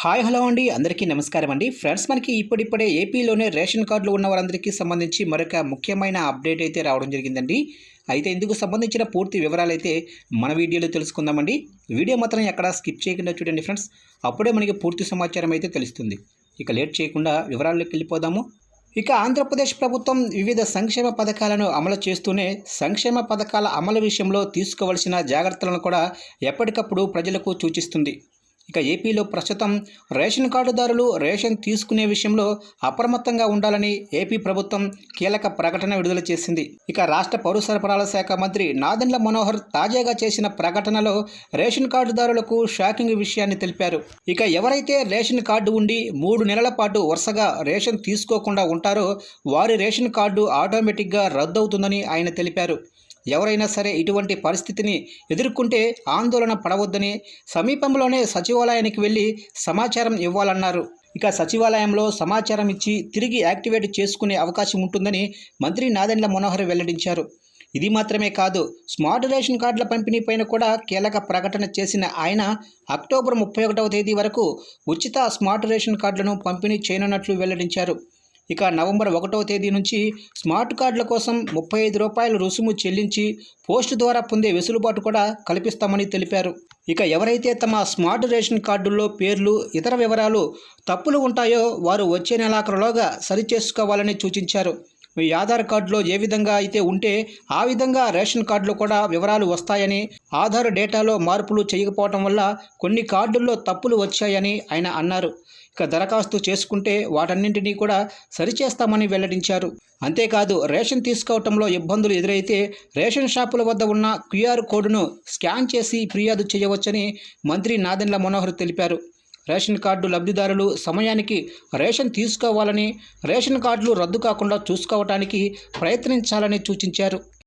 Hi hello అండి. అందరికీ నమస్కారం అండి. ఫ్రెండ్స్ మనకి ఇప్పుడిప్పుడే ఏపీలోనే రేషన్ కార్డులు ఉన్న వారందరికీ సంబంధించి మరొక ముఖ్యమైన అప్డేట్ అయితే రావడం జరిగిందండి. అయితే ఇందుకు సంబంధించిన పూర్తి వివరాలు అయితే మన వీడియోలో తెలుసుకుందామండి. వీడియో మాత్రం ఎక్కడ స్కిప్ చేయకుండా చూడండి ఫ్రెండ్స్. అప్పుడే మనకి పూర్తి సమాచారం అయితే తెలుస్తుంది. ఇక లేట్ చేయకుండా వివరాల్లోకి వెళ్ళిపోదాము. ఇక ఆంధ్రప్రదేశ్ ప్రభుత్వం వివిధ సంక్షేమ పథకాలను అమలు చేస్తూనే సంక్షేమ పథకాల అమలు విషయంలో తీసుకోవలసిన జాగ్రత్తలను కూడా ఎప్పటికప్పుడు ప్రజలకు సూచిస్తుంది. ఇక ఏపీలో ప్రస్తుతం రేషన్ కార్డుదారులు రేషన్ తీసుకునే విషయంలో అప్రమత్తంగా ఉండాలని ఏపీ ప్రభుత్వం కీలక ప్రకటన విడుదల చేసింది. ఇక రాష్ట్ర పౌర సరఫరాల శాఖ మంత్రి నాదెండ్ల మనోహర్ తాజాగా చేసిన ప్రకటనలో రేషన్ కార్డుదారులకు షాకింగ్ విషయాన్ని తెలిపారు. ఇక ఎవరైతే రేషన్ కార్డు ఉండి మూడు నెలల పాటు వరుసగా రేషన్ తీసుకోకుండా ఉంటారో వారి రేషన్ కార్డు ఆటోమేటిక్గా రద్దవుతుందని ఆయన తెలిపారు. ఎవరైనా సరే ఇటువంటి పరిస్థితిని ఎదుర్కొంటే ఆందోళన పడవద్దని సమీపంలోనే సచివాలయానికి వెళ్ళి సమాచారం ఇవ్వాలన్నారు. ఇక సచివాలయంలో సమాచారం ఇచ్చి తిరిగి యాక్టివేట్ చేసుకునే అవకాశం ఉంటుందని మంత్రి నాదెండ్ల మనోహర్ వెల్లడించారు. ఇది మాత్రమే కాదు స్మార్ట్ రేషన్ కార్డుల పంపిణీ పైన కూడా కీలక ప్రకటన చేసిన ఆయన అక్టోబర్ ముప్పై ఒకటవ తేదీ వరకు ఉచిత స్మార్ట్ రేషన్ కార్డులను పంపిణీ చేయనున్నట్లు వెల్లడించారు. ఇక నవంబర్ ఒకటవ తేదీ నుంచి స్మార్ట్ కార్డుల కోసం ముప్పై ఐదు రూపాయల రుసుము చెల్లించి పోస్టు ద్వారా పొందే వెసులుబాటు కూడా కల్పిస్తామని తెలిపారు. ఇక ఎవరైతే తమ స్మార్ట్ రేషన్ కార్డుల్లో పేర్లు ఇతర వివరాలు తప్పులు ఉంటాయో వారు వచ్చే నెలాఖరులోగా సరిచేసుకోవాలని సూచించారు. మీ ఆధార్ కార్డులో ఏ విధంగా అయితే ఉంటే ఆ విధంగా రేషన్ కార్డులో కూడా వివరాలు వస్తాయని ఆధార్ డేటాలో మార్పులు చేయకపోవటం వల్ల కొన్ని కార్డుల్లో తప్పులు వచ్చాయని ఆయన అన్నారు. ఇక దరఖాస్తు చేసుకుంటే వాటన్నింటినీ కూడా సరిచేస్తామని వెల్లడించారు. అంతేకాదు రేషన్ తీసుకోవటంలో ఇబ్బందులు ఎదురైతే రేషన్ షాపుల వద్ద ఉన్న క్యూఆర్ కోడ్ను స్కాన్ చేసి ఫిర్యాదు చేయవచ్చని మంత్రి నాదెండ్ల మనోహర్ తెలిపారు. రేషన్ కార్డు లబ్ధిదారులు సమయానికి రేషన్ తీసుకోవాలని రేషన్ కార్డులు రద్దు కాకుండా చూసుకోవటానికి ప్రయత్నించాలని సూచించారు.